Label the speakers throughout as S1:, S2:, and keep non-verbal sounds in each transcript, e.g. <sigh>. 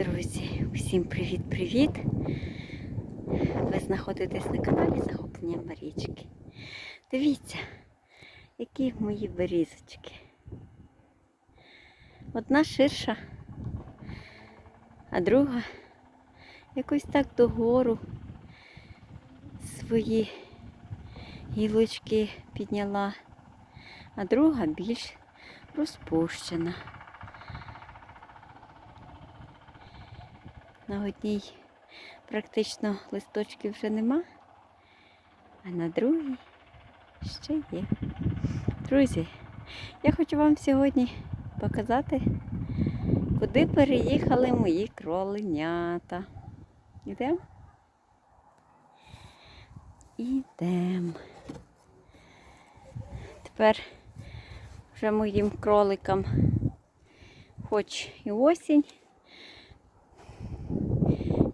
S1: Друзі, усім привіт-привіт! Ви знаходитесь на каналі Захоплення Марічки. Дивіться, які мої берізочки. Одна ширша, а друга якось так догору свої гілочки підняла, а друга більш розпущена. На одній практично листочків вже нема, а на другій ще є. Друзі, я хочу вам сьогодні показати, куди переїхали мої кроленята. Ідемо? Ідемо. Тепер вже моїм кроликам хоч і осінь.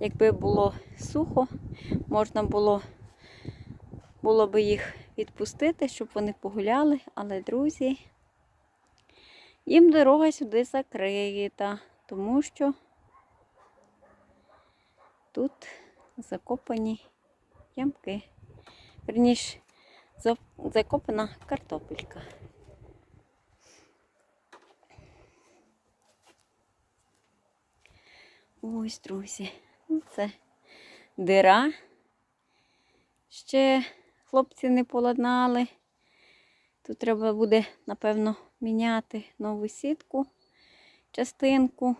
S1: Якби було сухо, можна було було би їх відпустити, щоб вони погуляли, але, друзі, їм дорога сюди закрита, тому що тут закопані ямки. Верніше, закопана картопелька. Ось, друзі. Ну, Це дира. Ще хлопці не поладнали. Тут треба буде, напевно, міняти нову сітку, частинку,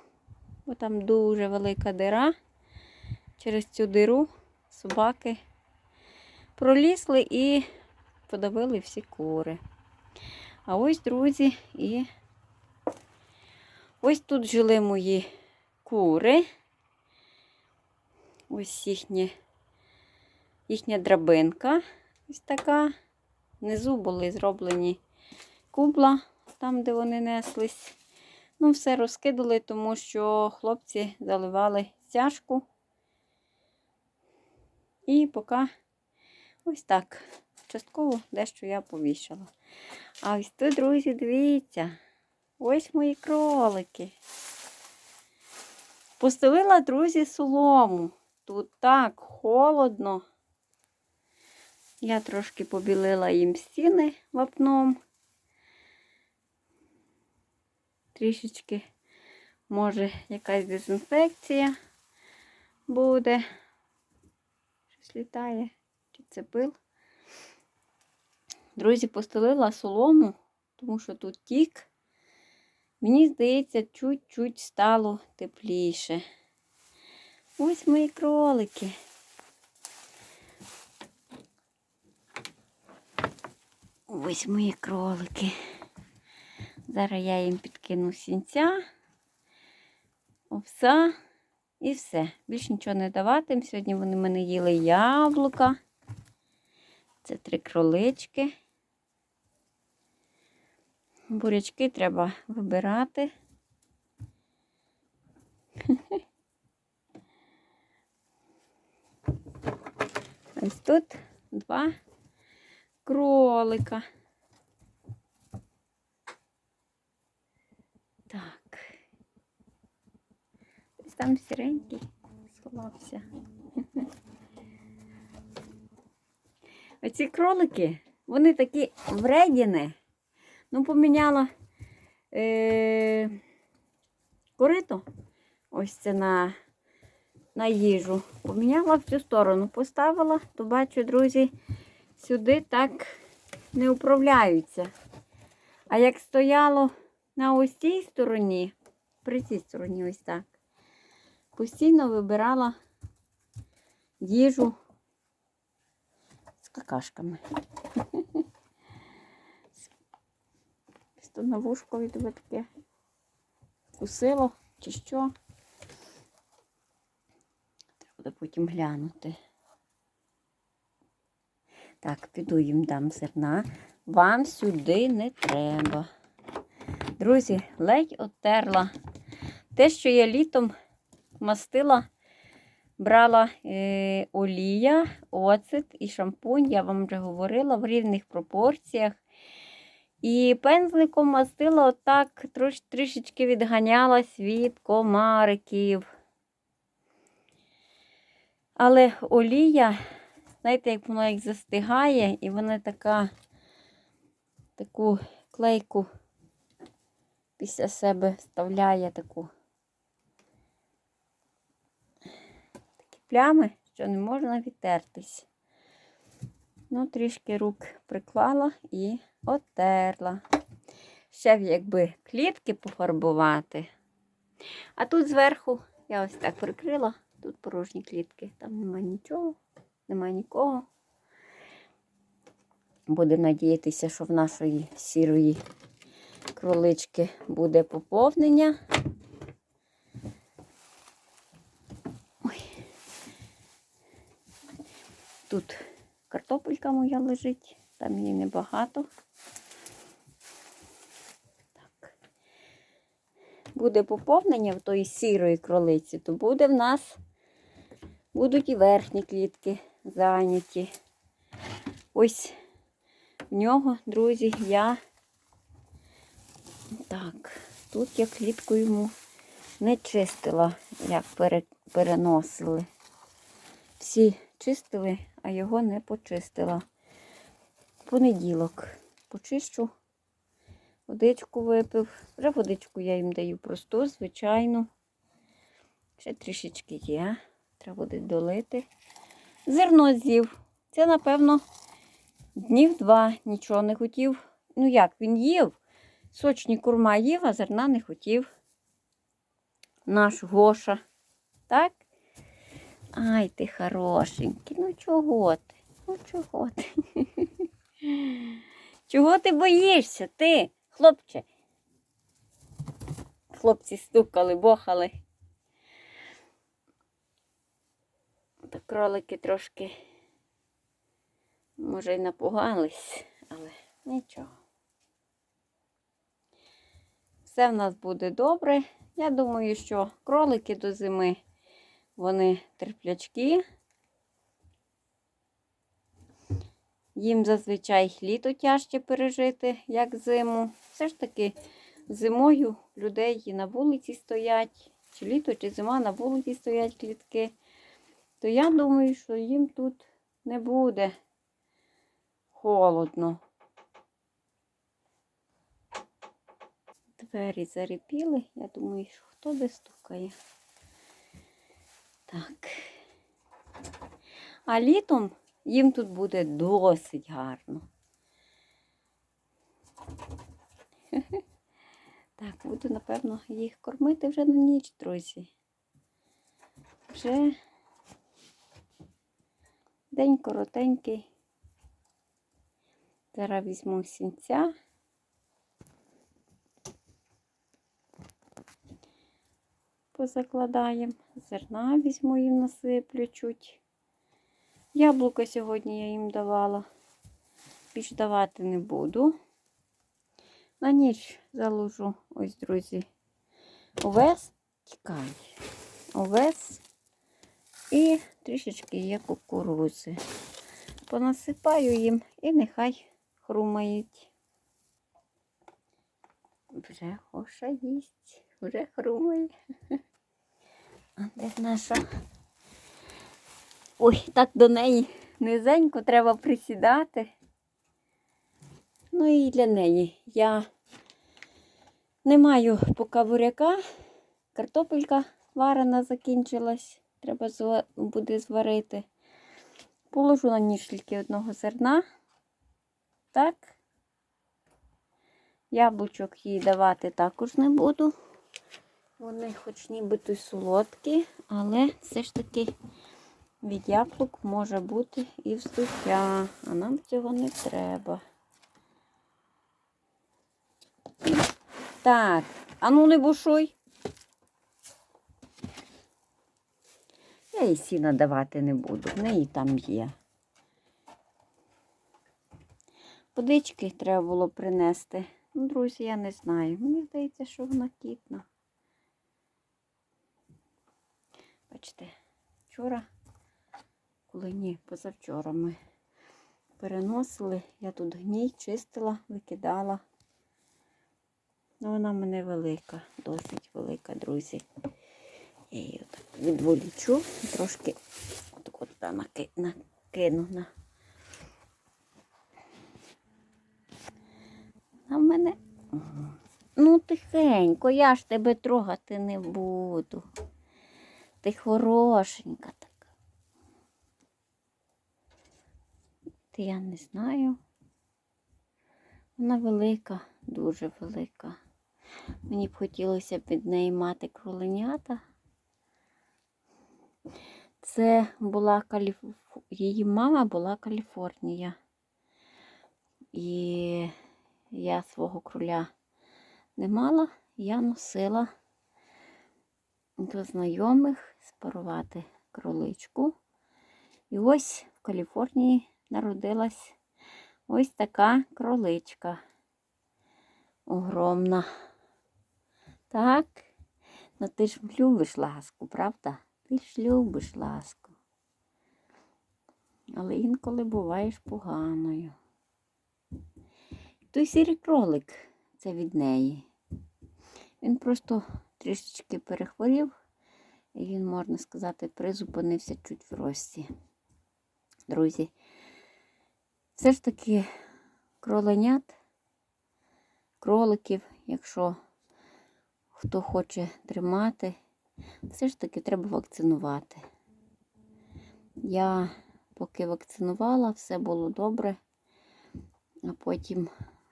S1: бо там дуже велика дира. Через цю диру собаки пролізли і подавили всі кури. А ось, друзі, і ось тут жили мої кури. Ось їхня, їхня драбинка. Ось така. Внизу були зроблені кубла, там, де вони неслись. Ну, все розкидали, тому що хлопці заливали стяжку. І поки ось так. Частково дещо я повішала. А ось тут, друзі, дивіться, ось мої кролики. Постелила, друзі, солому. Тут так холодно. Я трошки побілила їм стіни вапном. Трішечки, може, якась дезінфекція буде. Щось літає, чи це пил. Друзі, постелила солому, тому що тут тік. Мені здається, чуть-чуть стало тепліше. Ось мої кролики. Ось мої кролики. Зараз я їм підкину сінця, овса і все. Більше нічого не даватим. Сьогодні вони в мене їли яблука. Це три кролички. Бурячки треба вибирати. <laughs> Ось тут два кролика. Так. Ось там сіренький сховався. Оці кролики, вони такі вредіни. Ну, поміняла е, корито. Ось це на на їжу. Поміняла в цю сторону, поставила, то бачу, друзі, сюди так не управляються. А як стояло на ось цій стороні, при цій стороні ось так, постійно вибирала їжу з какашками. <laughs> То на вушкові тебе таке кусило чи що. Треба потім глянути. Так, піду їм дам зерна. Вам сюди не треба. Друзі, ледь оттерла. Те, що я літом мастила, брала е, олія, оцет і шампунь, я вам вже говорила, в рівних пропорціях. І пензликом мастила отак, трош, трішечки відганялась від комариків. Але олія, знаєте, як вона як застигає, і вона така, таку клейку після себе вставляє таку. Такі плями, що не можна відтертись. Ну, трішки рук приклала і отерла. Ще б якби клітки пофарбувати. А тут зверху я ось так прикрила, тут порожні клітки, там немає нічого, немає нікого. Будемо надіятися, що в нашої сірої кролички буде поповнення. Ой. Тут картопелька моя лежить, там її небагато. Буде поповнення в тої сірої кролиці, то буде в нас будуть і верхні клітки зайняті. Ось в нього, друзі, я так, тут я клітку йому не чистила, як пере, переносили. Всі чистили, а його не почистила. Понеділок почищу, водичку випив. Вже водичку я їм даю просту, звичайну. Ще трішечки є. Треба буде долити. Зерно з'їв. Це, напевно, днів два нічого не хотів. Ну як, він їв? Сочні курма їв, а зерна не хотів. Наш Гоша. Так? Ай, ти хорошенький. Ну чого ти? Ну чого ти? <laughs> Чого ти боїшся? Ти, хлопче? Хлопці стукали, бохали. Та кролики трошки, може, й напугались, але нічого. Все в нас буде добре. Я думаю, що кролики до зими вони терплячки. Їм зазвичай літо тяжче пережити, як зиму. Все ж таки зимою людей і на вулиці стоять, чи літо, чи зима на вулиці стоять клітки. То я думаю, що їм тут не буде холодно. Двері зарипіли. Я думаю, що хто де стукає. Так. А літом їм тут буде досить гарно. <laughs> Так, буду, напевно, їх кормити вже на ніч, друзі. Вже день коротенький. Зараз візьму сінця. позакладаємо. Зерна візьму їм насиплю чуть. Яблука сьогодні я їм давала. Більш давати не буду. На ніч заложу, ось, друзі, овес, тікай, овес і трішечки є кукурузи. Понасипаю їм і нехай хрумають. Вже хоша їсть, вже хрумає. А де наша? Ой, так до неї низенько треба присідати. Ну і для неї я не маю поки буряка, картопелька варена закінчилась, треба буде зварити. Положу на ніж тільки одного зерна. Так. Яблучок їй давати також не буду. Вони хоч нібито й солодкі, але все ж таки від яблук може бути і вздуття, а нам цього не треба. Так, а ну не бушуй. Я їй сіна давати не буду, в неї там є. Водички треба було принести. Ну, друзі, я не знаю. Мені здається, що вона кітна. Бачите, вчора, коли ні, позавчора ми переносили, я тут гній чистила, викидала. Ну, вона мене велика, досить велика, друзі. Я її відволічу, трошки отак так от та наки- накину на. А в мене. Ну, тихенько, я ж тебе трогати не буду. Ти хорошенька така. Ти я не знаю. Вона велика, дуже велика. Мені б хотілося б від неї мати кроленята. Це була Каліф... її мама була Каліфорнія. І я свого кроля не мала, я носила до знайомих спарувати кроличку. І ось в Каліфорнії народилась ось така кроличка. Огромна. Так. Ну ти ж любиш ласку, правда? Ти ж любиш ласку. Але інколи буваєш поганою. Той сірий кролик це від неї. Він просто трішечки перехворів, і він, можна сказати, призупинився чуть в рості. Друзі, все ж таки кроленят, кроликів, якщо хто хоче тримати, все ж таки треба вакцинувати. Я поки вакцинувала, все було добре, а потім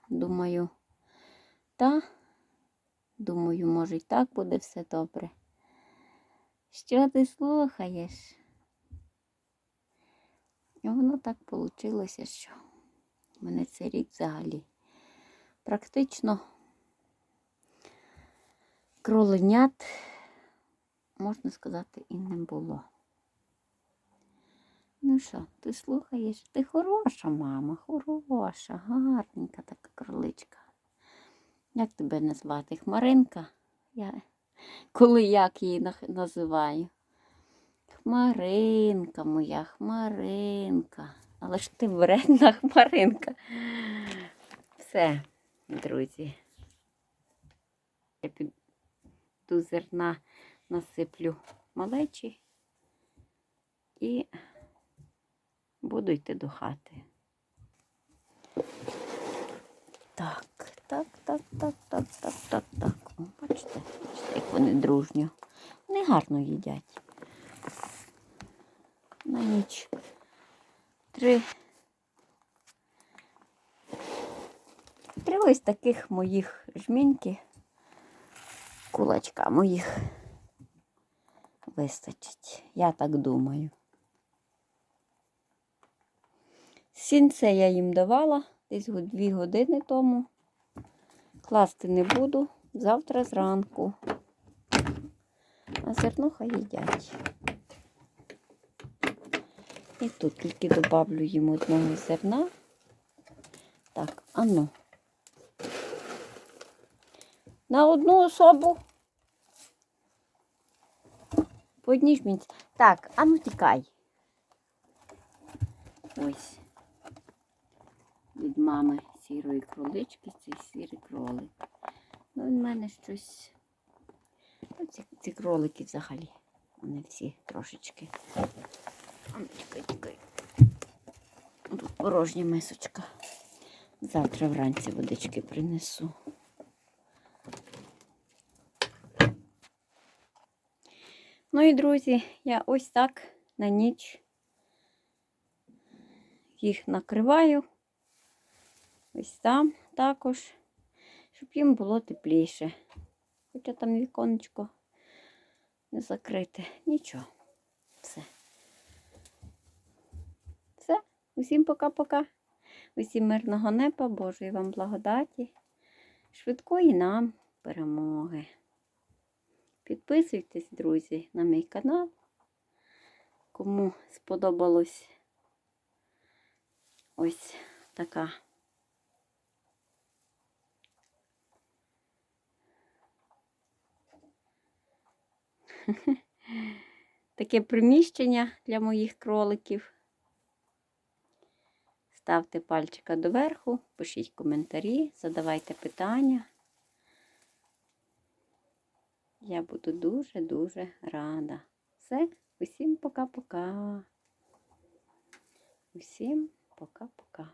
S1: думаю, та, думаю, може і так буде все добре. Що ти слухаєш? І воно так вийшло, що в мене цей рік взагалі практично кроленят, можна сказати, і не було. Ну що, ти слухаєш? Ти хороша мама, хороша, гарненька така кроличка. Як тебе назвати? Хмаринка? Я... Коли як її називаю? Хмаринка моя, хмаринка. Але ж ти вредна хмаринка. Все, друзі. Я піду зерна насиплю малечі і буду йти до хати. Так, так, так, так, так, так, так, так. О, бачите, бачите, як вони дружньо. Вони гарно їдять. На ніч. Три. Три ось таких моїх жміньки. Кулачка моїх вистачить. Я так думаю. Сінце я їм давала десь дві години тому. Класти не буду завтра зранку. А зерно хай їдять. І тут тільки добавлю їм одного зерна. Так, ану. На одну особу. По одній. Так, ану тікай. Ось. Від мами сірої кролички цей сірий кролик. Ну, в мене щось. Ну, ці, ці кролики взагалі. Вони всі трошечки. А ну, Тікай, тікай. Тут порожня мисочка. Завтра вранці водички принесу. Ну і друзі, я ось так на ніч їх накриваю. Ось там також, щоб їм було тепліше. Хоча там віконечко не закрите. Нічого. Все. Все. Усім пока-пока. Усім мирного неба, Божої вам благодаті, швидкої нам перемоги. Підписуйтесь, друзі, на мій канал. Кому сподобалось ось така <laughs> таке приміщення для моїх кроликів. Ставте пальчика доверху, пишіть коментарі, задавайте питання. Я буду дуже-дуже рада. Все, усім пока-пока. Усім пока-пока.